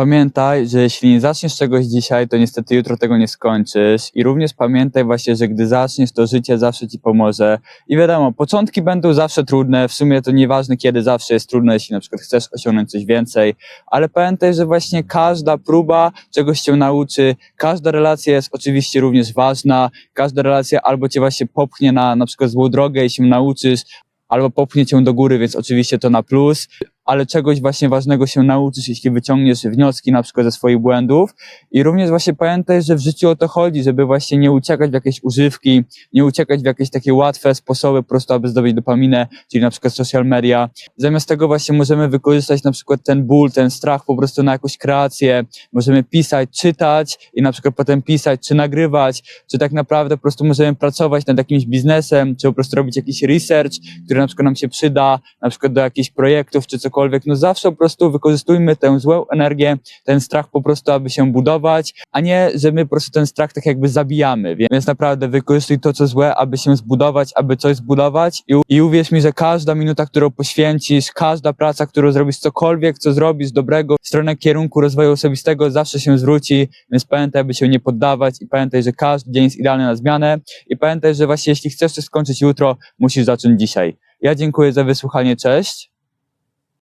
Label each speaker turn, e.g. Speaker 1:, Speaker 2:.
Speaker 1: Pamiętaj, że jeśli nie zaczniesz czegoś dzisiaj, to niestety jutro tego nie skończysz. I również pamiętaj właśnie, że gdy zaczniesz, to życie zawsze ci pomoże. I wiadomo, początki będą zawsze trudne. W sumie to nieważne kiedy, zawsze jest trudne, jeśli na przykład chcesz osiągnąć coś więcej. Ale pamiętaj, że właśnie każda próba czegoś cię nauczy. Każda relacja jest oczywiście również ważna. Każda relacja albo cię właśnie popchnie na na przykład złą drogę i się nauczysz, albo popchnie cię do góry, więc oczywiście to na plus, ale czegoś właśnie ważnego się nauczysz, jeśli wyciągniesz wnioski na przykład ze swoich błędów. I również właśnie pamiętaj, że w życiu o to chodzi, żeby właśnie nie uciekać w jakieś używki, nie uciekać w jakieś takie łatwe sposoby po prostu, aby zdobyć dopaminę, czyli na przykład social media. Zamiast tego właśnie możemy wykorzystać na przykład ten ból, ten strach po prostu na jakąś kreację. Możemy pisać, czytać i na przykład potem pisać, czy nagrywać, czy tak naprawdę po prostu możemy pracować nad jakimś biznesem, czy po prostu robić jakiś research, który na przykład nam się przyda, na przykład do jakichś projektów, czy cokolwiek. No zawsze po prostu wykorzystujmy tę złą energię, ten strach po prostu, aby się budować, a nie, że my po prostu ten strach tak jakby zabijamy. Więc naprawdę wykorzystuj to, co złe, aby się zbudować, aby coś zbudować i, i uwierz mi, że każda minuta, którą poświęcisz, każda praca, którą zrobisz, cokolwiek, co zrobisz dobrego w stronę kierunku rozwoju osobistego, zawsze się zwróci, więc pamiętaj, aby się nie poddawać i pamiętaj, że każdy dzień jest idealny na zmianę i pamiętaj, że właśnie jeśli chcesz coś skończyć jutro, musisz zacząć dzisiaj. Ja dziękuję za wysłuchanie, cześć.